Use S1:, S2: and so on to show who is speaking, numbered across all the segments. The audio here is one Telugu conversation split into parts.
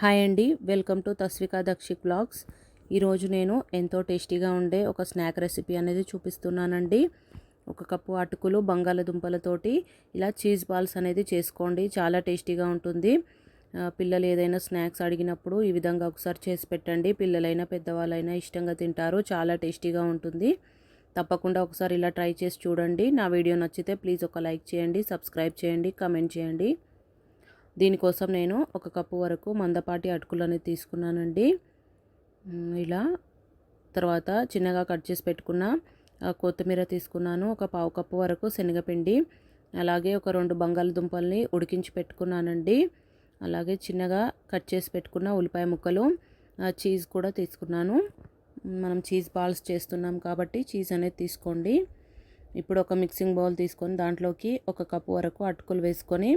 S1: హాయ్ అండి welcome to Taswika Dakshik blogs ఈరోజు నేను ఎంతో టేస్టీగా ఉండే ఒక స్నాక్ రెసిపీ అనేది చూపిస్తున్నానండి. ఒక కప్పు అటుకులు బంగాళదుంపలతోటి ఇలా చీజ్ బాల్స్ అనేది చేసుకోండి చాలా టేస్టీగా ఉంటుంది. పిల్లలు ఏదైనా స్నాక్స్ అడిగినప్పుడు ఈ విధంగా ఒకసారి చేసి పెట్టండి. పిల్లలైనా పెద్దవాళ్ళైనా ఇష్టంగా తింటారు చాలా టేస్టీగా ఉంటుంది. తప్పకుండా ఒకసారి ఇలా ట్రై చేసి చూడండి. నా వీడియో నచ్చితే ప్లీజ్ ఒక లైక్ చేయండి సబ్స్క్రైబ్ చేయండి కమెంట్ చేయండి. దీనికోసం నేను ఒక కప్పు వరకు మందపాటి అటుకులు అనేది తీసుకున్నానండి ఇలా తర్వాత చిన్నగా కట్ చేసి పెట్టుకున్న కొత్తిమీర తీసుకున్నాను. ఒక పావు కప్పు వరకు శనగపిండి అలాగే ఒక రెండు బంగాళదుంపల్ని ఉడికించి పెట్టుకున్నానండి. అలాగే చిన్నగా కట్ చేసి పెట్టుకున్న ఉల్లిపాయ ముక్కలు చీజ్ కూడా తీసుకున్నాను. మనం చీజ్ బాల్స్ చేస్తున్నాం కాబట్టి చీజ్ అనేది తీసుకోండి. ఇప్పుడు ఒక మిక్సింగ్ బౌల్ తీసుకొని దాంట్లోకి ఒక కప్పు వరకు అటుకులు వేసుకొని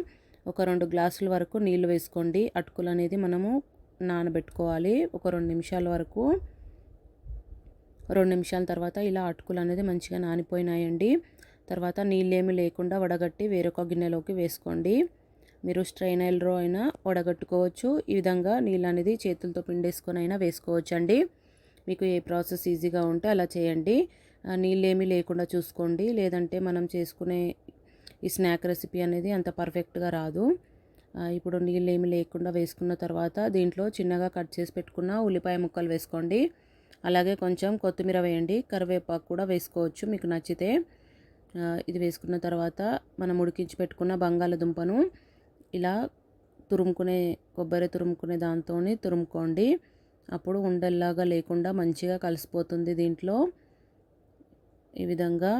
S1: ఒక రెండు గ్లాసుల వరకు నీళ్ళు వేసుకోండి. అటుకులు అనేది మనము నానబెట్టుకోవాలి. ఒక రెండు నిమిషాల వరకు. రెండు నిమిషాల తర్వాత ఇలా అటుకులు అనేది మంచిగా నానిపోయినాయండి. తర్వాత నీళ్ళేమి లేకుండా వడగట్టి వేరొక గిన్నెలోకి వేసుకోండి. మీరు స్ట్రైనర్లో అయినా వడగట్టుకోవచ్చు. ఈ విధంగా నీళ్ళు అనేది చేతులతో పిండేసుకొని అయినా వేసుకోవచ్చు అండి మీకు ఏ ప్రాసెస్ ఈజీగా ఉంటే అలా చేయండి. నీళ్ళేమీ లేకుండా చూసుకోండి. లేదంటే మనం చేసుకునే ఈ స్నాక్ రెసిపీ అనేది అంత పర్ఫెక్ట్గా రాదు. ఇప్పుడు నీళ్ళు ఏమి లేకుండా వేసుకున్న తర్వాత దీంట్లో చిన్నగా కట్ చేసి పెట్టుకున్న ఉల్లిపాయ ముక్కలు వేసుకోండి. అలాగే కొంచెం కొత్తిమీర వేయండి. కరివేపాకు కూడా వేసుకోవచ్చు మీకు నచ్చితే. ఇది వేసుకున్న తర్వాత మనం ఉడికించి పెట్టుకున్న బంగాళదుంపను ఇలా తురుముకునే కొబ్బరి తురుముకునే దాంతో తురుముకోండి. అప్పుడు ఉండల్లాగా లేకుండా మంచిగా కలిసిపోతుంది దీంట్లో. ఈ విధంగా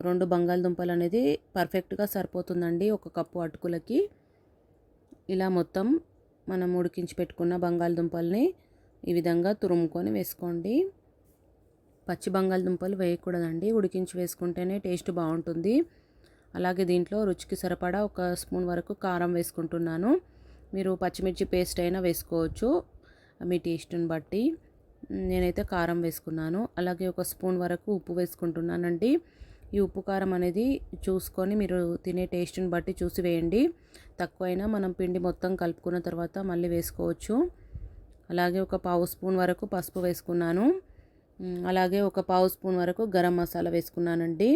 S1: రెండు బంగాళదుంపలు అనేది పర్ఫెక్ట్గా సరిపోతుందండి ఒక కప్పు అటుకులకి. ఇలా మొత్తం మనం ఉడికించి పెట్టుకున్న బంగాళదుంపల్ని ఈ విధంగా తురుముకొని వేసుకోండి. పచ్చి బంగాళదుంపలు వేయకూడదండి. ఉడికించి వేసుకుంటేనే టేస్ట్ బాగుంటుంది. అలాగే దీంట్లో రుచికి సరిపడా ఒక స్పూన్ వరకు కారం వేసుకుంటున్నాను. మీరు పచ్చిమిర్చి పేస్ట్ అయినా వేసుకోవచ్చు మీ టేస్ట్ని బట్టి. నేనైతే కారం వేసుకున్నాను. అలాగే ఒక స్పూన్ వరకు ఉప్పు వేసుకుంటున్నానండి. ఈ ఉప్పు కారం అనేది చూసుకొని మీరు తినే టేస్ట్ని బట్టి చూసి వేయండి. తక్కువైనా మనం పిండి మొత్తం కలుపుకున్న తర్వాత మళ్ళీ వేసుకోవచ్చు. అలాగే ఒక పావు స్పూన్ వరకు పసుపు వేసుకున్నాను. అలాగే ఒక పావు స్పూన్ వరకు గరం మసాలా వేసుకున్నానండి.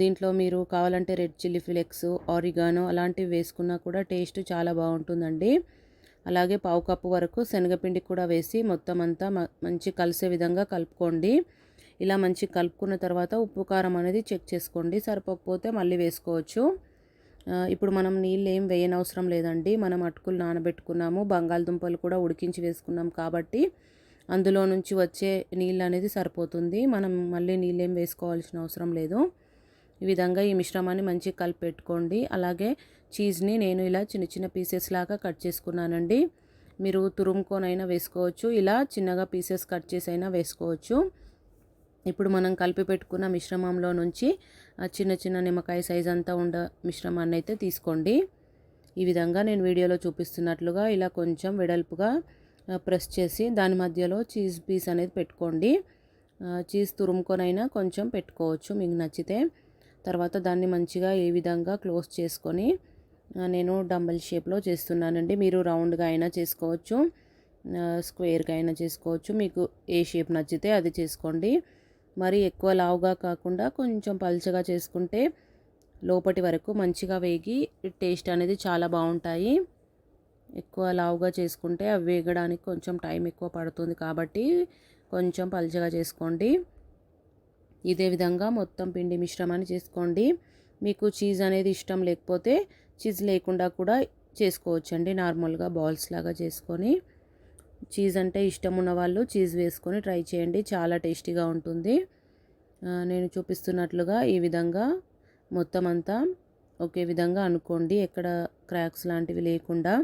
S1: దీంట్లో మీరు కావాలంటే రెడ్ చిల్లీ ఫ్లెక్స్ ఆరిగానో అలాంటివి వేసుకున్నా కూడా టేస్ట్ చాలా బాగుంటుందండి. అలాగే పావు కప్పు వరకు శనగపిండి కూడా వేసి మొత్తం అంతా మంచి కలిసే విధంగా కలుపుకోండి. ఇలా మంచి కలుపుకున్న తర్వాత ఉప్పు కారం అనేది చెక్ చేసుకోండి. సరిపోకపోతే మళ్ళీ వేసుకోవచ్చు. ఇప్పుడు మనం నీళ్ళు ఏం వేయనవసరం లేదండి. మనం అటుకులు నానబెట్టుకున్నాము. బంగాళదుంపలు కూడా ఉడికించి వేసుకున్నాం కాబట్టి అందులో నుంచి వచ్చే నీళ్ళు అనేది సరిపోతుంది. మనం మళ్ళీ నీళ్ళు ఏం వేసుకోవాల్సిన అవసరం లేదు. ఈ విధంగా ఈ మిశ్రమాన్ని మంచిగా కలిపి పెట్టుకోండి అలాగే చీజ్ని నేను ఇలా చిన్న చిన్న పీసెస్ లాగా కట్ చేసుకున్నానండి. మీరు తురుముకొనైనా వేసుకోవచ్చు. ఇలా చిన్నగా పీసెస్ కట్ చేసి అయినా వేసుకోవచ్చు. ఇప్పుడు మనం కలిపి పెట్టుకున్న మిశ్రమంలో నుంచి చిన్న చిన్న నిమ్మకాయ సైజ్ అంతా ఉండ మిశ్రమాన్ని అయితే తీసుకోండి. ఈ విధంగా నేను వీడియోలో చూపిస్తున్నట్లుగా ఇలా కొంచెం వెడల్పుగా ప్రెస్ చేసి దాని మధ్యలో చీజ్ పీస్ అనేది పెట్టుకోండి. చీజ్ తురుముకొనైనా కొంచెం పెట్టుకోవచ్చు మీకు నచ్చితే. తర్వాత దాన్ని మంచిగా ఈ విధంగా క్లోజ్ చేసుకొని నేను డంబల్ షేప్లో చేస్తున్నానండి. మీరు రౌండ్గా అయినా చేసుకోవచ్చు స్క్వేర్గా అయినా చేసుకోవచ్చు. మీకు ఏ షేప్ నచ్చితే అది చేసుకోండి. మరి ఎక్కువ లావుగా కాకుండా కొంచెం పల్చగా చేసుకుంటే లోపటి వరకు మంచిగా వేగి టేస్ట్ అనేది చాలా బాగుంటాయి. ఎక్కువ లావుగా చేసుకుంటే అవి వేగడానికి కొంచెం టైం ఎక్కువ పడుతుంది కాబట్టి కొంచెం పల్చగా చేసుకోండి. ఇదే విధంగా మొత్తం పిండి మిశ్రమాన్ని చేసుకోండి. మీకు చీజ్ అనేది ఇష్టం లేకపోతే చీజ్ లేకుండా కూడా చేసుకోవచ్చండి నార్మల్గా బాల్స్ లాగా చేసుకొని. చీజ్ అంటే ఇష్టం ఉన్న వాళ్ళు చీజ్ వేసుకొని ట్రై చేయండి. చాలా టేస్టీగా ఉంటుంది. నేను చూపిస్తున్నట్లుగా ఈ విధంగా మొత్తం అంతా ఒకే విధంగా అనుకోండి. ఎక్కడ క్రాక్స్ లాంటివి లేకుండా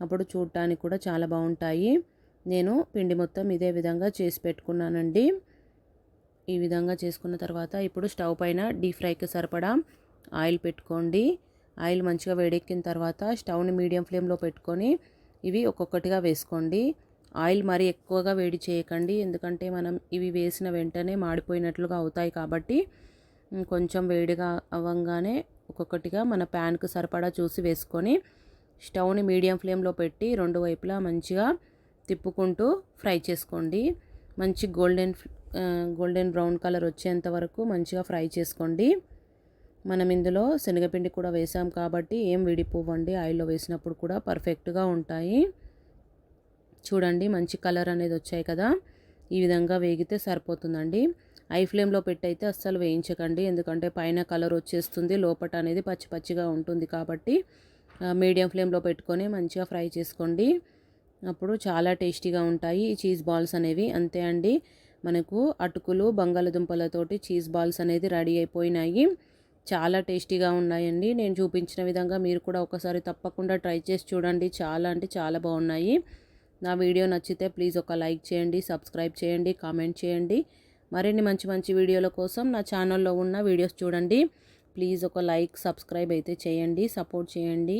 S1: అప్పుడు చూడటానికి కూడా చాలా బాగుంటాయి. నేను పిండి మొత్తం ఇదే విధంగా చేసి పెట్టుకున్నానండి. ఈ విధంగా చేసుకున్న తర్వాత ఇప్పుడు స్టవ్ పైన డీప్ ఫ్రైకి సరిపడా ఆయిల్ పెట్టుకోండి. ఆయిల్ మంచిగా వేడెక్కిన తర్వాత స్టవ్ని మీడియం ఫ్లేమ్లో పెట్టుకొని ఇవి ఒక్కొక్కటిగా వేసుకోండి. ఆయిల్ మరీ ఎక్కువగా వేడి చేయకండి. ఎందుకంటే మనం ఇవి వేసిన వెంటనే మాడిపోయినట్లుగా అవుతాయి కాబట్టి కొంచెం వేడిగా అవ్వంగానే ఒక్కొక్కటిగా మన ప్యాన్కు సరిపడా చూసి వేసుకొని స్టవ్ని మీడియం ఫ్లేమ్లో పెట్టి రెండు వైపులా మంచిగా తిప్పుకుంటూ ఫ్రై చేసుకోండి. మంచి గోల్డెన్ గోల్డెన్ బ్రౌన్ కలర్ వచ్చేంత వరకు మంచిగా ఫ్రై చేసుకోండి. మనం ఇందులో శనగపిండి కూడా వేసాం కాబట్టి ఏం విడిపోవండి ఆయిల్లో వేసినప్పుడు కూడా పర్ఫెక్ట్గా ఉంటాయి. చూడండి మంచి కలర్ అనేది వచ్చాయి కదా. ఈ విధంగా వేగితే సరిపోతుందండి. ఐ ఫ్లేమ్లో పెట్టయితే అస్సలు వేయించకండి. ఎందుకంటే పైన కలర్ వచ్చేస్తుంది లోపట అనేది పచ్చి పచ్చిగా ఉంటుంది కాబట్టి మీడియం ఫ్లేమ్లో పెట్టుకొని మంచిగా ఫ్రై చేసుకోండి. అప్పుడు చాలా టేస్టీగా ఉంటాయి ఈ చీజ్ బాల్స్ అనేవి. అంతే అండి. మనకు అటుకులు బంగాళదుంపలతోటి చీజ్ బాల్స్ అనేది రెడీ అయిపోయినాయి. చాలా టేస్టీగా ఉన్నాయండి. నేను చూపించిన విధంగా మీరు కూడా ఒకసారి తప్పకుండా ట్రై చేసి చూడండి. చాలా అంటే చాలా బాగున్నాయి. నా వీడియో నచ్చితే ప్లీజ్ ఒక లైక్ చేయండి సబ్స్క్రైబ్ చేయండి కామెంట్ చేయండి. మరిన్ని మంచి మంచి వీడియోల కోసం నా ఛానల్లో ఉన్న వీడియోస్ చూడండి. ప్లీజ్ ఒక లైక్ సబ్స్క్రైబ్ అయితే చేయండి సపోర్ట్ చేయండి.